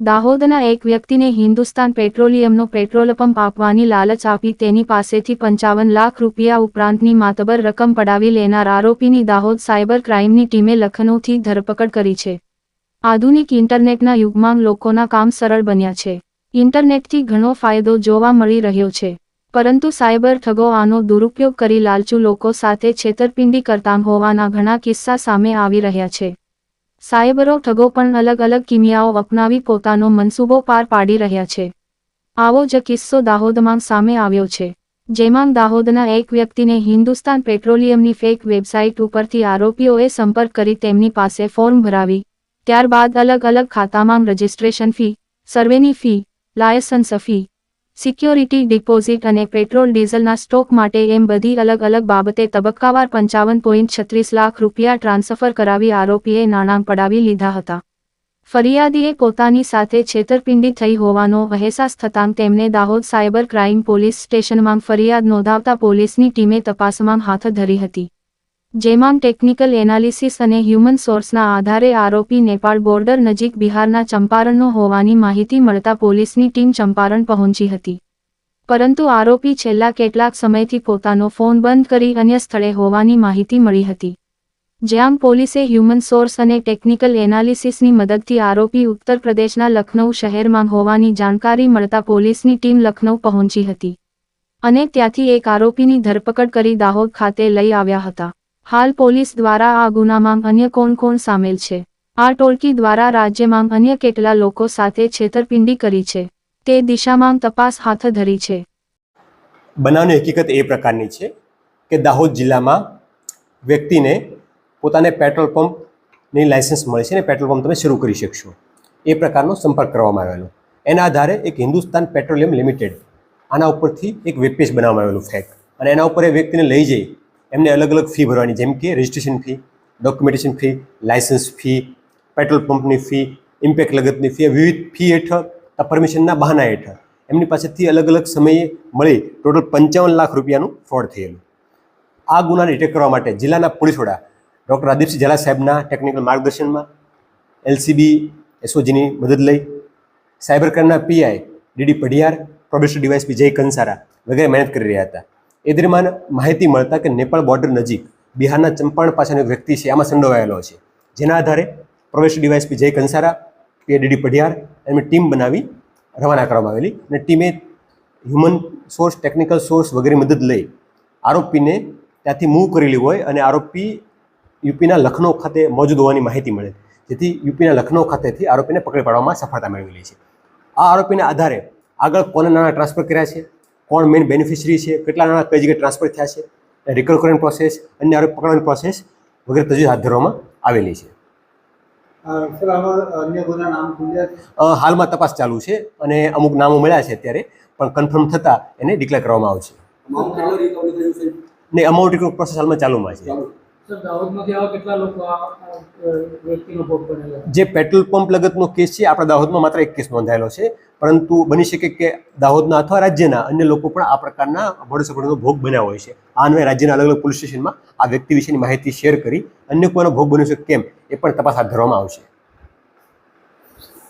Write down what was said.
દાહોદના એક વ્યક્તિને હિન્દુસ્તાન પેટ્રોલિયમનો પેટ્રોલ પંપ આપવાની લાલચ આપી તેની પાસેથી પંચાવન લાખ રૂપિયા ઉપરાંતની માતબર રકમ પડાવી લેનાર આરોપીની દાહોદ સાયબર ક્રાઇમની ટીમે લખનૌથી ધરપકડ કરી છે. આધુનિક ઇન્ટરનેટના યુગમાં લોકોના કામ સરળ બન્યા છે. ઇન્ટરનેટથી ઘણો ફાયદો જોવા મળી રહ્યો છે. પરંતુ સાયબર ઠગો આનો દુરુપયોગ કરી લાલચુ લોકો સાથે છેતરપિંડી કરતા હોવાના ઘણા કિસ્સા સામે આવી રહ્યા છે. સાયબરો ઠગો પણ અલગ અલગ કિમિયાઓ અપનાવી પોતાનો મનસૂબો પાર પાડી રહ્યા છે. આવો જ કિસ્સો દાહોદમાં સામે આવ્યો છે, જેમાં દાહોદના એક વ્યક્તિને હિન્દુસ્તાન પેટ્રોલિયમની ફેક વેબસાઇટ ઉપરથી આરોપીઓએ સંપર્ક કરી તેમની પાસે ફોર્મ ભરાવી, ત્યારબાદ અલગ અલગ ખાતામાં રજિસ્ટ્રેશન ફી, સર્વેની fee, license fee security deposit અને પેટ્રોલ ડીઝલના સ્ટોક માટે એમ બધી અલગ અલગ બાબતે તબક્કાવાર પંચાવન પોઈન્ટ છત્રીસ લાખ રૂપિયા ટ્રાન્સફર કરાવી આરોપીએ નાણાં પડાવી લીધા હતા. ફરિયાદીએ પોતાની સાથે છેતરપિંડી થઈ હોવાનો અહેસાસ થતાં તેમને દાહોદ સાયબર ક્રાઇમ પોલીસ સ્ટેશનમાં ફરિયાદ નોંધાવતા પોલીસની ટીમે તપાસમાં હાથ ધરી હતી. જેમાં ટેકનિકલ એનાલિસિસ અને હ્યુમન સોર્સના આધારે આરોપી નેપાળ બોર્ડર નજીક બિહારના ચંપારણનો હોવાની માહિતી મળતા પોલીસની ટીમ ચંપારણ પહોંચી હતી. પરંતુ આરોપી છેલ્લા કેટલાક સમયથી પોતાનો ફોન બંધ કરી અન્ય સ્થળે હોવાની માહિતી મળી હતી. જ્યાં પોલીસે હ્યુમન સોર્સ અને ટેકનિકલ એનાલિસિસની મદદથી આરોપી ઉત્તર પ્રદેશના લખનૌ શહેરમાં હોવાની જાણકારી મળતા પોલીસની ટીમ લખનૌ પહોંચી હતી. અને ત્યાંથી એક આરોપીની ધરપકડ કરી દાહોદ ખાતે લઈ આવ્યા હતા. હાલ પોલીસ દ્વારા આ ગુનામાં અન્ય કોણ કોણ સામેલ છે? આ ટોળકી દ્વારા રાજ્યમાં અન્ય કેટલા લોકો સાથે છેતરપિંડી કરી છે? તે દિશામાં તપાસ હાથ ધરી છે. બનાવની હકીકત એ પ્રકારની છે કે દાહોદ જિલ્લામાં વ્યક્તિને પોતાને પેટ્રોલ પંપની લાયસન્સ મળે છે અને પેટ્રોલ પંપ તમે શરૂ કરી શકશો. એ પ્રકારનો સંપર્ક કરવામાં આવેલો. એના આધારે એક હિન્દુસ્તાન પેટ્રોલિયમ લિમિટેડ આના ઉપરથી એક વેબપેજ બનાવવામાં આવેલું ફેક. અને એના ઉપર એ વ્યક્તિને લઈ જઈ એમને અલગ અલગ ફી ભરવાની, જેમ કે registration fee documentation fee license fee petrol પંપની ફી ઇમ્પેક્ટ લગતની ફી વિવિધ ફી હેઠળ પરમિશનના બહાના હેઠળ એમની પાસેથી અલગ અલગ સમયે મળી ટોટલ પંચાવન લાખ રૂપિયાનું ફ્રોડ થયેલું. આ ગુનાને ડિટેક્ટ કરવા માટે જિલ્લાના પોલીસ વડા ડૉક્ટર રાદીપસિંહ ઝાલા સાહેબના ટેકનિકલ માર્ગદર્શનમાં એલસીબી, એસઓજીની મદદ લઈ સાયબર ક્રાઇમના પીઆઈ ડીડી પઢિયાર પ્રોબેસ્ટર ડીવાયસપી જય કંસારા વગેરે મહેનત કરી રહ્યા હતા. એ દરમિયાન માહિતી મળતા કે નેપાળ બોર્ડર નજીક બિહારના ચંપારણ પાસેનો એક વ્યક્તિ છે, આમાં સંડોવાયેલો છે. જેના આધારે પ્રવેશ ડીવાયસપી જય કંસારા, પીએડીડી પઢિયાર એમની ટીમ બનાવી રવાના કરવામાં આવેલી અને ટીમે હ્યુમન સોર્સ ટેકનિકલ સોર્સ વગેરે મદદ લઈ આરોપીને ત્યાંથી મૂવ કરેલી હોય અને આરોપી યુપીના લખનૌ ખાતે મોજૂદ હોવાની માહિતી મળે. જેથી યુપીના લખનૌ ખાતેથી આરોપીને પકડી પાડવામાં સફળતા મેળવેલી છે. આ આરોપીના આધારે આગળ કોને નાણાં ટ્રાન્સફર કર્યા છે? કોણ મેઇન બેનિફિશરી છે કેટલા નાણાં કઈ જગ્યાએ ટ્રાન્સફર થયા છે રિકવર કરવાની પ્રોસેસ અન્ય આરોપ પકડવાની પ્રોસેસ વગેરે તજવીજ હાથ ધરવામાં આવેલી છે. હાલમાં તપાસ ચાલુ છે અને અમુક નામો મળ્યા છે અત્યારે પણ કન્ફર્મ થતાં એને ડિક્લેર કરવામાં આવશે. ને અમાઉન્ટ રિકવર પ્રોસેસ હાલમાં ચાલુમાં છે. જે પેટ્રોલ પંપ લગતનો કેસ છે, આપણા દાહોદમાં માત્ર એક કેસ નોંધાયેલો છે, પરંતુ બની શકે કે દાહોદના અથવા રાજ્યના અન્ય લોકો પણ આ પ્રકારના ભોળસપણનો ભોગ બન્યા હોય છે. આ અન્વયે રાજ્યના અલગ અલગ પોલીસ સ્ટેશનમાં આ વ્યક્તિ વિશેની માહિતી શેર કરી અન્ય કોઈનો ભોગ બન્યો છે કેમ, એ પણ તપાસ હાથ ધરવામાં આવશે.